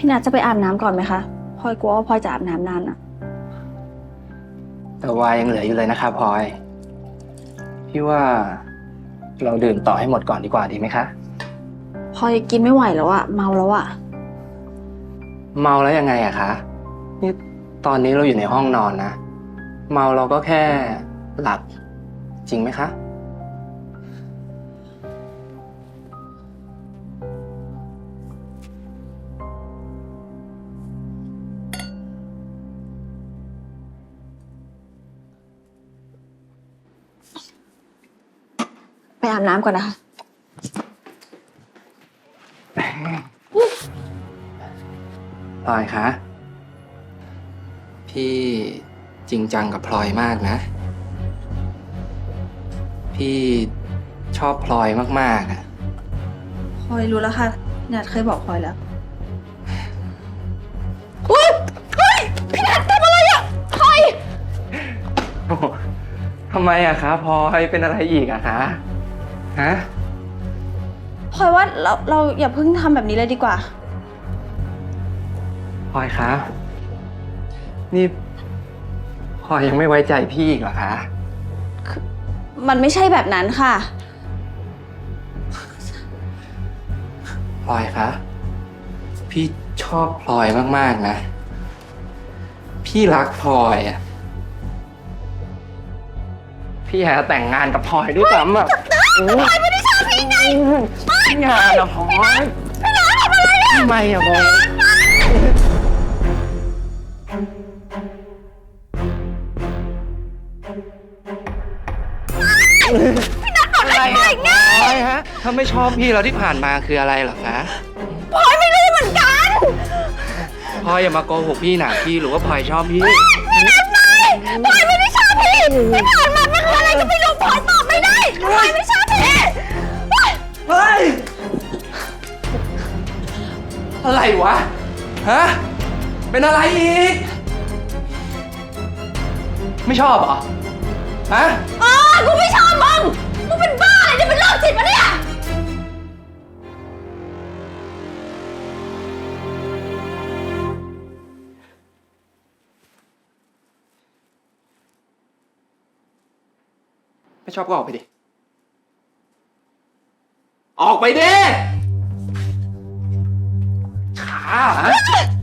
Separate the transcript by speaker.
Speaker 1: พี่นัทจะไปอาบน้ำก่อนไหมคะพลอยกลัวว่าพลอยจะอาบน้ำนานอะ
Speaker 2: แต่วายยังเหลืออยู่เลยนะครับพลอย พี่ว่าเราดื่มต่อให้หมดก่อนดีกว่าดีไหมคะ
Speaker 1: พลอยกินไม่ไหวแล้วอะเมาแล้วอะ
Speaker 2: เมาแล้วยังไงอะคะนี่ตอนนี้เราอยู่ในห้องนอนนะ เมาเราก็แค่หลับจริงไหมคะ
Speaker 1: อาบน้ำก่อนนะคะ
Speaker 2: พลอยคะ พี่จริงจังกับพลอยมากนะ พี่ชอบพลอยมากๆอะ
Speaker 1: พลอยรู้แล้วค่ะพี่นัทเคยบอกพลอยแล้ว
Speaker 2: โอ้โหทำไมอะคะพลอยเป็นอะไรอีกอะคะ ฮะ
Speaker 1: พลอยว่าเราเราอย่าเพิ่งทำแบบนี้เลยดีกว่า
Speaker 2: พลอยคะ นี่พลอยยังไม่ไว้ใจพี่อีกเหรอคะ
Speaker 1: มันไม่ใช่แบบนั้นค่ะ
Speaker 2: พลอยคะ พี่ชอบพลอยมาก ๆ นะ พี่รักพลอยอะพี่อยากจะแต่งงานกับพลอยด้วยซ้ำอะ พลอยไม่ได้ชอบพี่ไงไม่านะพลอยพี่น้าทำอะไรอะทำไมอะพลอยพี่นัทบอกอะไรง่ายฮะถ้าไม่ชอบพี่เราที่ผ่านมาคืออะไรหรอคะพลอยไม่รู้เหมือนกันพลอยอย่ามาโกหกพี่หนะพี่หรือว่าพลอยชอบพี่
Speaker 3: พี่นาดใส่พลอยไม่ได้ชอบพี่
Speaker 2: ที่ผ่านม อะไรวะ ฮะ เป็นอะไรอีก ไม่ชอบเหรอ ฮะ
Speaker 3: อ๋อกูไม่ชอบมึง มึงเป็นบ้าอะไรเนี่ยเป็นโรคจิตปะเนี่ย
Speaker 2: ไม่ชอบก็ออกไปดิ ออกไปดิ 아! 아, 아